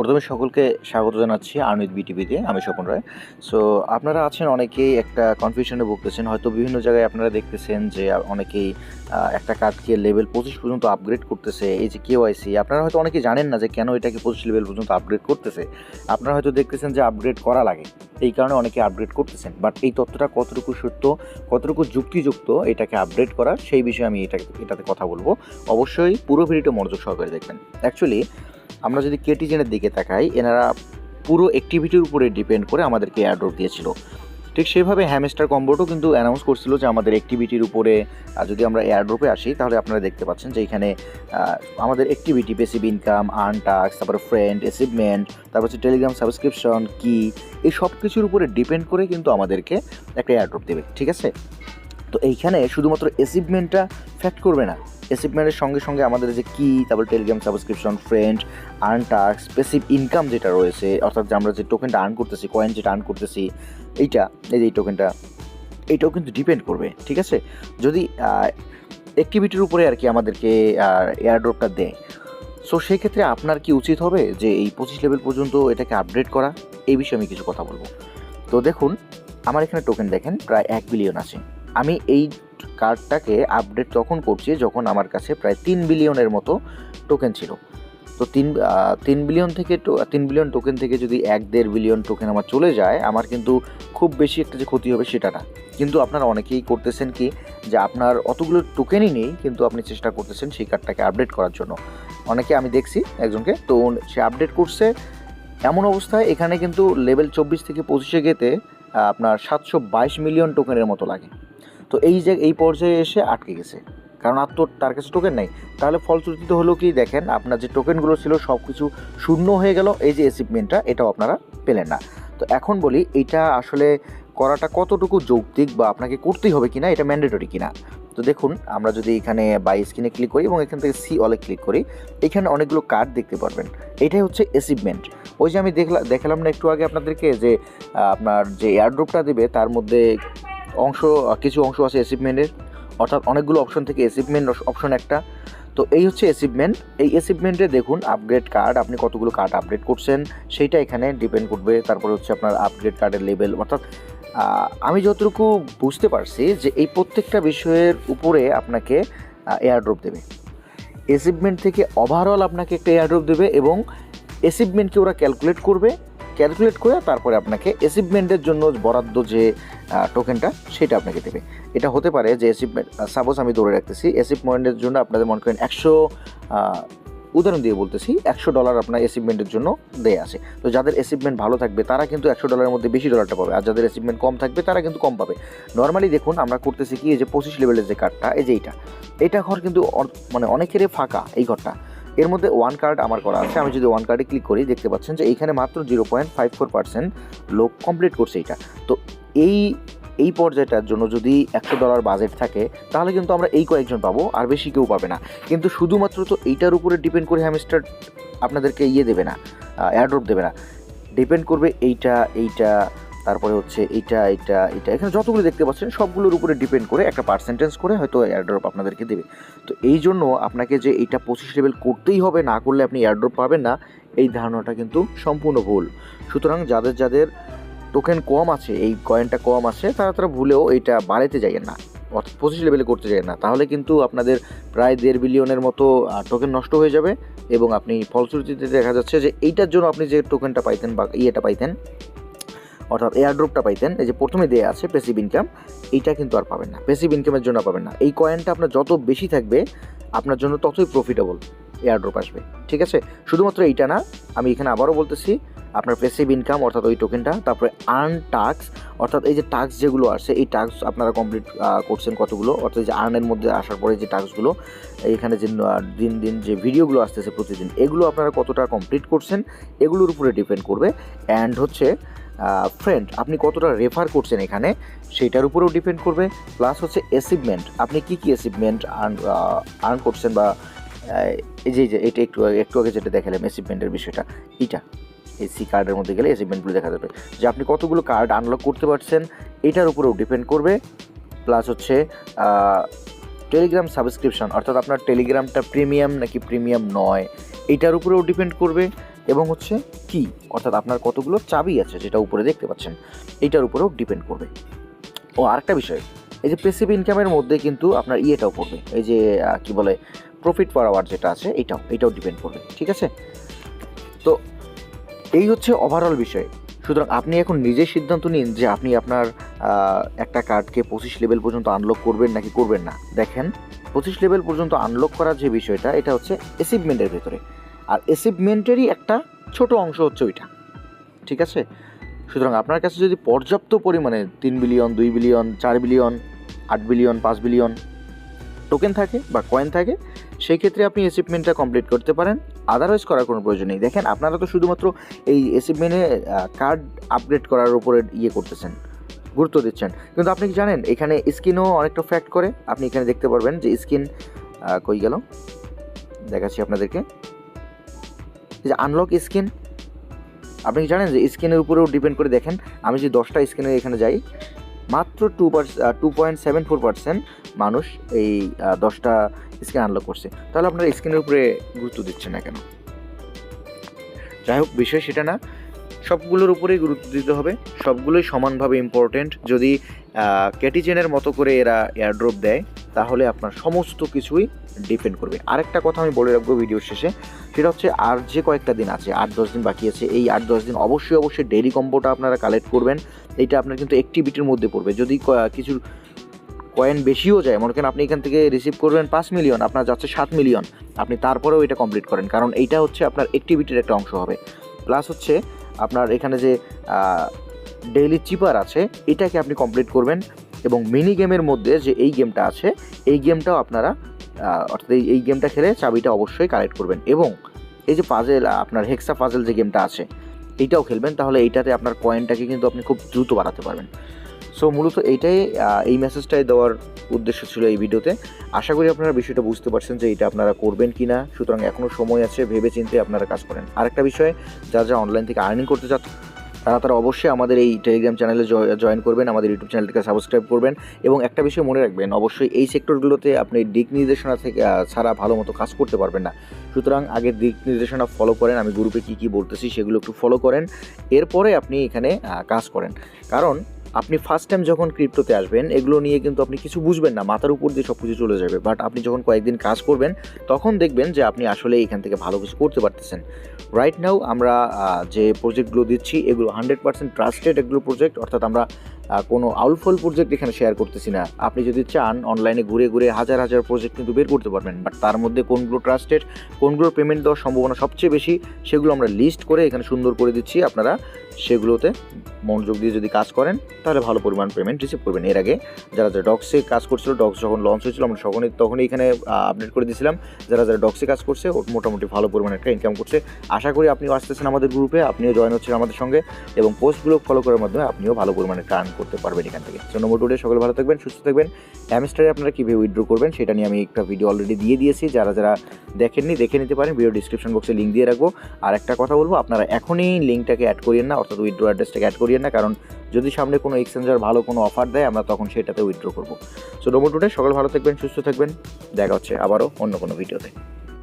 প্রথমে সকলকে স্বাগত জানাচ্ছি আনউইথ বিটিভিতে, আমি স্বপন রায়। সো আপনারা আছেন অনেকেই একটা কনফিউশনে ভুগতেছেন, হয়তো বিভিন্ন জায়গায় আপনারা দেখতেছেন যে অনেকেই একটা কার্ডকে লেভেল পঁচিশ পর্যন্ত আপগ্রেড করতেছে, এই যে কেওয়াইসি আপনারা হয়তো অনেকেই জানেন না যে কেন এটাকে পঁচিশ লেভেল পর্যন্ত আপগ্রেড করতেছে। আপনারা হয়তো দেখতেছেন যে আপগ্রেড করা লাগে, এই কারণে অনেকে আপগ্রেড করতেছেন। বাট এই তথ্যটা কতটুকু সত্য, কতটুকু যুক্তিযুক্ত এটাকে আপগ্রেড করা, সেই বিষয়ে আমি এটা এটাতে কথা বলব। অবশ্যই পুরো ভিডিওটা মনোযোগ সহকারে দেখবেন। অ্যাকচুয়ালি আমরা যদি কেটিজেনের দিকে তাকাই, এনারা পুরো অ্যাক্টিভিটির উপরে ডিপেন্ড করে আমাদেরকে এয়ারড্রপ দিয়েছিল। ঠিক সেভাবে হ্যামস্টার কম্বোটও কিন্তু অ্যানাউন্স করছিল যে আমাদের অ্যাক্টিভিটির উপরে যদি আমরা এয়ারড্রপে আসি, তাহলে আপনারা দেখতে পাচ্ছেন যে এখানে আমাদের activity passive income earn tasks তারপরে ফ্রেন্ড অ্যাচিভমেন্ট তারপর হচ্ছে টেলিগ্রাম সাবস্ক্রিপশন কি এই সব কিছুর উপরে ডিপেন্ড করে কিন্তু আমাদেরকে একটা এয়ারড্রপ দেবে। ঠিক আছে? তো এইখানে শুধুমাত্র অ্যাচিভমেন্টটা ফ্যাক্ট করবে না। অ্যাচিভমেন্টের সঙ্গে সঙ্গে আমাদের যে কি তারপর Telegram subscription friend earn tasks passive income যেটা রয়েছে, অর্থাৎ যে আমরা যে টোকেনটা আর্ন করতেছি কয়েন যেটা আর্ন করতেছি, এইটা, এই যে এই টোকেনটা এইটাও কিন্তু ডিপেন্ড করবে, ঠিক আছে? যদি অ্যাক্টিভিটির উপরে আর কি আমাদেরকে এয়ারড্রপটা দেয় সো সেই ক্ষেত্রে আপনার কি উচিত হবে যে এই পঁচিশ লেভেল পর্যন্ত এটাকে আপডেট করা? এই বিষয়ে আমি কিছু কথা বলব। তো দেখুন, আমার এখানে টোকেন দেখেন, প্রায় এক বিলিয়ন আছে। আমি এই কার্ডটাকে আপডেট তখন করছি যখন আমার কাছে প্রায় তিন বিলিয়নের মতো টোকেন ছিল। তো তিন তিন বিলিয়ন থেকে তিন বিলিয়ন টোকেন থেকে যদি এক দেড় বিলিয়ন টোকেন আমার চলে যায়, আমার কিন্তু খুব বেশি একটা যে ক্ষতি হবে সেটা না। কিন্তু আপনারা অনেকেই করতেছেন কি, যে আপনার অতগুলো টোকেনই নেই, কিন্তু আপনি চেষ্টা করতেছেন সেই কার্ডটাকে আপডেট করার জন্য। অনেকে আমি দেখছি একজনকে, তো সে আপডেট করছে এমন অবস্থায়, এখানে কিন্তু লেভেল চব্বিশ থেকে পঁচিশে গেতে আপনার সাতশো বাইশ মিলিয়ন টোকেনের মতো লাগে। তো এই যে, এই পর্যায়ে এসে আটকে গেছে। কারণ আর তো, তার কাছে টোকেন নাই। তাহলে ফলশ্রুতিতে হলো কি, দেখেন আপনার যে টোকেনগুলো ছিল সব কিছু শূন্য হয়ে গেল, এই যে অ্যাচিভমেন্টটা এটাও আপনারা পেলেন না। তো এখন বলি, এটা আসলে করাটা কতটুকু যৌক্তিক বা আপনাকে করতেই হবে কিনা, এটা ম্যান্ডেটরি কিনা? তো দেখুন, আমরা যদি এখানে বাই স্ক্রিনে ক্লিক করি এবং এখান থেকে সি অলে ক্লিক করি, এখানে অনেকগুলো কার্ড দেখতে পারবেন। এটাই হচ্ছে অ্যাচিভমেন্ট ওই যে আমি দেখলাম দেখালাম না একটু আগে আপনাদেরকে যে আপনার যে এয়ারড্রপটা দেবে, তার মধ্যে অংশ, কিছু অংশ আছে অ্যাচিভমেন্টের অর্থাৎ অনেকগুলো অপশন থেকে অ্যাচিভমেন্ট অপশন একটা। তো এই হচ্ছে অ্যাচিভমেন্ট এই অ্যাচিভমেন্টে দেখুন আপগ্রেড কার্ড আপনি কতগুলো কার্ড আপগ্রেড করছেন, সেইটা এখানে ডিপেন্ড করবে। তারপর হচ্ছে আপনার আপগ্রেড কার্ডের লেভেল অর্থাৎ আমি যতটুকু বুঝতে পারছি যে এই প্রত্যেকটা বিষয়ের উপরে আপনাকে এয়ারড্রপ দেবে। অ্যাচিভমেন্ট থেকে ওভারঅল আপনাকে একটা এয়ারড্রপ দেবে এবং অ্যাচিভমেন্টকে ওরা ক্যালকুলেট করবে। ক্যালকুলেট করে তারপরে আপনাকে অ্যাচিভমেন্টের জন্য বরাদ্দ যে টোকেনটা সেটা আপনাকে দেবে। এটা হতে পারে যে অ্যাচিভমেন্ট সাপোজ আমি ধরে রাখতেছি অ্যাচিভমেন্টের জন্য আপনাদের মনে করেন একশো উদাহরণ দিয়ে বলতেছি, একশো ডলার আপনার অ্যাচিভমেন্টের জন্য দেয় আছে। তো যাদের অ্যাচিভমেন্ট ভালো থাকবে, তারা কিন্তু একশো ডলারের মধ্যে বেশি ডলারটা পাবে। আর যাদের অ্যাচিভমেন্ট কম থাকবে, তারা কিন্তু কম পাবে। নর্মালি দেখুন, আমরা করতেছি কি, এই যে পঁচিশ লেভেলের যে কার্ডটা এই যে এইটা। এটা ঘর কিন্তু মানে অনেকেরই ফাঁকা, এই ঘরটা। এর মধ্যে ওয়ান কার্ড আমার করা আছে। আমি যদি ওয়ান কার্ডে ক্লিক করি, দেখতে পাচ্ছেন যে এইখানে মাত্র zero point five four percent লোক কমপ্লিট করছে এটা। তো এই এই পর্যায়টার জন্য যদি একশো ডলার বাজেট থাকে, তাহলে কিন্তু আমরা এই কয়েকজন পাবো, আর বেশি কেউ পাবে না। কিন্তু শুধুমাত্র তো এইটার উপরে ডিপেন্ড করে হ্যামস্টার আপনাদেরকে ইয়ে দেবে না এয়ারড্রপ দেবে না। ডিপেন্ড করবে এইটা এইটা তারপরে হচ্ছে এইটা এইটা এইটা এখানে যতগুলো দেখতে পাচ্ছেন, সবগুলোর উপরে ডিপেন্ড করে একটা পার্সেন্টেজ করে হয়তো এয়ারড্রপ আপনাদেরকে দেবে। তো এই জন্য আপনাকে যে এইটা পঁচিশ লেভেল করতেই হবে, না করলে আপনি এয়ারড্রপ পাবেন না, এই ধারণাটা কিন্তু সম্পূর্ণ ভুল। সুতরাং যাদের যাদের টোকেন কম আছে, এই কয়েনটা কম আছে, তারা তারা ভুলেও এইটা বাড়াইতে যাইয়েন না। অর্থাৎ পঁচিশ লেভেলে করতে যাবেন না। তাহলে কিন্তু আপনাদের প্রায় দেড় বিলিয়নের মতো টোকেন নষ্ট হয়ে যাবে এবং আপনি ফলশ্রুতিতে দেখা যাচ্ছে যে এইটার জন্য আপনি যে টোকেনটা পাইতেন বা ইয়েটা পাইতেন অর্থাৎ এয়ারড্রপটা পাইতেন, এই যে প্রথমে দেয়া আছে পেসিভ ইনকাম এইটা কিন্তু আর পাবেন না। পেসিভ ইনকামের জন্য পাবেন না। এই কয়েনটা আপনার যত বেশি থাকবে, আপনার জন্য ততই প্রফিটেবল এয়ারড্রপ আসবে। ঠিক আছে? শুধুমাত্র এইটা না, আমি এখানে আবারও বলতেছি, আপনার পেসিভ ইনকাম অর্থাৎ ওই টোকেনটা তারপরে আর্ন টাক্স অর্থাৎ এই যে টাক্স যেগুলো আছে, এই টাক্স আপনারা কমপ্লিট করছেন কতগুলো? অর্থাৎ যে আর্নের মধ্যে আসার পরে যে টাক্সগুলো এইখানে যে দিন দিন যে ভিডিওগুলো আসতেছে প্রতিদিন, এগুলো আপনারা কতটা কমপ্লিট করছেন, এগুলোর উপরে ডিপেন্ড করবে। অ্যান্ড হচ্ছে ফ্রেন্ড আপনি কতটা রেফার করছেন এখানে, সেইটার উপরেও ডিপেন্ড করবে প্লাস হচ্ছে অ্যাচিভমেন্ট আপনি কি কি অ্যাচিভমেন্ট আর্ন আর্ন করছেন বা এই যে যে, এটা একটু একটু আগে যেটা দেখালাম অ্যাচিভমেন্টের বিষয়টা, এটা, এই সি কার্ডের মধ্যে গেলে অ্যাচিভমেন্টগুলো দেখা যাবে। যে আপনি কতগুলো কার্ড আনলক করতে পারছেন, এটার উপরেও ডিপেন্ড করবে প্লাস হচ্ছে টেলিগ্রাম সাবস্ক্রিপশন অর্থাৎ আপনার টেলিগ্রামটা প্রিমিয়াম নাকি প্রিমিয়াম নয়, এটার উপরেও ডিপেন্ড করবে এবং হচ্ছে কি? অর্থাৎ আপনার কতগুলো চাবি আছে যেটা উপরে দেখতে পাচ্ছেন, এইটার উপরেও ডিপেন্ড করবে। ও, আরেকটা বিষয়, এই যে পেসিভ ইনকামের মধ্যে কিন্তু আপনার ইয়েটাও পড়বে, এই যে কি বলে প্রফিট পার আওয়ার যেটা আছে, এটাও এটাও ডিপেন্ড করবে, ঠিক আছে? তো, এই হচ্ছে ওভারঅল বিষয়। সুতরাং আপনি এখন নিজে সিদ্ধান্ত নিন যে আপনি আপনার একটা কার্ডকে পঁচিশ লেভেল পর্যন্ত আনলক করবেন নাকি করবেন না। দেখেন, পঁচিশ লেভেল পর্যন্ত আনলক করার যে বিষয়টা, এটা হচ্ছে অ্যাচিভমেন্টের ভেতরে। আর অ্যাচিভমেন্টেরই একটা ছোট অংশ হচ্ছে ওইটা। ঠিক আছে? সুতরাং আপনার কাছে যদি পর্যাপ্ত পরিমাণে তিন বিলিয়ন দুই বিলিয়ন চার বিলিয়ন আট বিলিয়ন পাঁচ বিলিয়ন টোকেন থাকে বা কয়েন থাকে, সেই ক্ষেত্রে আপনি অ্যাচিভমেন্টটা কমপ্লিট করতে পারেন। আদারওয়াইজ করার কোনো প্রয়োজন নেই। দেখেন, আপনারা তো শুধুমাত্র এই অ্যাচিভমেন্টে কার্ড আপগ্রেড করার উপরে ইয়ে করতেছেন, গুরুত্ব দিচ্ছেন। কিন্তু আপনি কি জানেন, এখানে স্কিনও অনেকটা ফ্যাক্ট করে। আপনি এখানে দেখতে পারবেন যে স্কিন কই গেল? দেখাচ্ছি আপনাদেরকে। যে আনলক স্কিন আপনি কি জানেন যে স্কিনের উপরেও ডিপেন্ড করে দেখেন, আমি যদি দশটা স্কিনের এখানে যাই, মাত্র two two point seven four percent মানুষ এই দশটা স্কিন আনলক করছে। তাহলে আপনারা স্কিনের উপরে গুরুত্ব দিচ্ছেন না কেন? যাই হোক বিষয় সেটা না। সবগুলোর উপরেই গুরুত্ব দিতে হবে। সবগুলোই সমানভাবে ইম্পর্টেন্ট যদি ক্যাটিজেনের মতো করে এরা এয়ারড্রপ দেয় তাহলে আপনার সমস্ত কিছুই ডিপেন্ড করবে। আরেকটা কথা আমি বলে রাখব ভিডিওর শেষে, সেটা হচ্ছে আর যে কয়েকটা দিন আছে, আট দশ দিন বাকি আছে, এই আট দশ দিন অবশ্যই অবশ্যই ডেইলি কম্বোটা আপনারা কালেক্ট করবেন। এইটা আপনার কিন্তু অ্যাক্টিভিটির মধ্যে পড়বে। যদি কিছু কয়েন বেশিও যায়, মনে করেন আপনি এখান থেকে রিসিভ করবেন পাঁচ মিলিয়ন আপনার যাচ্ছে সাত মিলিয়ন আপনি তারপরেও এটা কমপ্লিট করেন। কারণ এইটা হচ্ছে আপনার অ্যাক্টিভিটির একটা অংশ হবে। প্লাস হচ্ছে আপনার এখানে যে ডেইলি চিপার আছে, এটাকে আপনি কমপ্লিট করবেন। এবং মিনি গেমের মধ্যে যে এই গেমটা আছে, এই গেমটাও আপনারা অর্থাৎ এই- গেমটা খেলে চাবিটা অবশ্যই কালেক্ট করবেন। এবং এই যে পাজেল আপনার হেক্সা পাজেল যে গেমটা আছে, এইটাও খেলবেন, তাহলে এইটাতে আপনার কয়েনটাকে কিন্তু আপনি খুব দ্রুত বাড়াতে পারবেন। সো মূলত এইটাই এই মেসেজটাই দেওয়ার উদ্দেশ্য ছিল এই ভিডিওতে আশা করি আপনারা বিষয়টা বুঝতে পারছেন যে এটা আপনারা করবেন কি না সুতরাং এখনও সময় আছে ভেবে চিন্তে আপনারা কাজ করেন। আরেকটা বিষয়, যারা যারা অনলাইন থেকে আর্নিং করতে চান তারা তারা অবশ্যই আমাদের এই টেলিগ্রাম চ্যানেলে জয়েন করবেন, আমাদের ইউটিউব চ্যানেলটিকে সাবস্ক্রাইব করবেন এবং একটা বিষয় মনে রাখবেন, অবশ্যই এই সেক্টরগুলোতে আপনি দিক নির্দেশনা থেকে ছাড়া ভালো মতো কাজ করতে পারবেন না। সুতরাং আগে দিক নির্দেশনা ফলো করেন, আমি গ্রুপে কী কী বলতেছি সেগুলো একটু ফলো করেন, এরপরে আপনি এখানে কাজ করেন। কারণ আপনি ফার্স্ট টাইম যখন ক্রিপ্টোতে আসবেন, এগুলো নিয়ে কিন্তু আপনি কিছু বুঝবেন না। মাথার উপর দিয়ে সব কিছু চলে যাবে। বাট আপনি যখন কয়েকদিন কাজ করবেন, তখন দেখবেন যে আপনি আসলে এখান থেকে ভালো কিছু করতে পারতেছেন। রাইট নাও আমরা যে প্রজেক্টগুলো দিচ্ছি, এগুলো হান্ড্রেড পার্সেন্ট ট্রাস্টেড এগুলো প্রজেক্ট অর্থাৎ আমরা কোনো আউলফল প্রজেক্ট এখানে শেয়ার করতেছি না। আপনি যদি চান অনলাইনে ঘুরে ঘুরে হাজার হাজার প্রজেক্ট কিন্তু বের করতে পারবেন। বাট তার মধ্যে কোনগুলো ট্রাস্টেড কোনগুলোর পেমেন্ট দেওয়ার সম্ভাবনা সবচেয়ে বেশি, সেগুলো আমরা লিস্ট করে এখানে সুন্দর করে দিচ্ছি। আপনারা সেগুলোতে মনোযোগ দিয়ে যদি কাজ করেন, তাহলে ভালো পরিমাণ পেমেন্ট রিসিভ করবেন। এর আগে যারা যারা ডক্সে কাজ করছিল ডক্স যখন লঞ্চ হয়েছিল, আমরা তখনই তখনই এখানে আপডেট করে দিয়েছিলাম। যারা যারা ডক্সে কাজ করছে মোটামুটি ভালো পরিমাণে একটা ইনকাম করছে। আশা করি আপনিও আসতেছেন আমাদের গ্রুপে আপনিও জয়েন হচ্ছেন আমাদের সঙ্গে এবং পোস্টগুলো ফলো করার মাধ্যমে আপনিও ভালো পরিমাণে টার্ন করতে পারবেন এখান থেকে। সো নম্বর টুডে সকলে ভালো থাকবেন, সুস্থ থাকবেন। হ্যামস্টারে আপনারা কীভাবে উইথড্র করবেন, সেটা নিয়ে আমি একটা ভিডিও অলরেডি দিয়ে দিয়েছি। যারা যারা দেখেননি, দেখে নিতে পারেন ভিডিও ডিসক্রিপশন বক্সে লিঙ্ক দিয়ে রাখব। আর একটা কথা বলব, আপনারা এখনই লিঙ্কটাকে অ্যাড করিয়েন না, অর্থাৎ উইথড্র অ্যাড্রেসটাকে অ্যাড করিয়েন না, কারণ যদি সামনে কোনো এক্সচেঞ্জার ভালো কোনো অফার দেয়, আমরা তখন সেটাতে উইথড্র করব। সো ডোমো টুডে সকাল ভালো থাকবেন, সুস্থ থাকবেন। দেখা হচ্ছে আবারও অন্য কোনো ভিডিওতে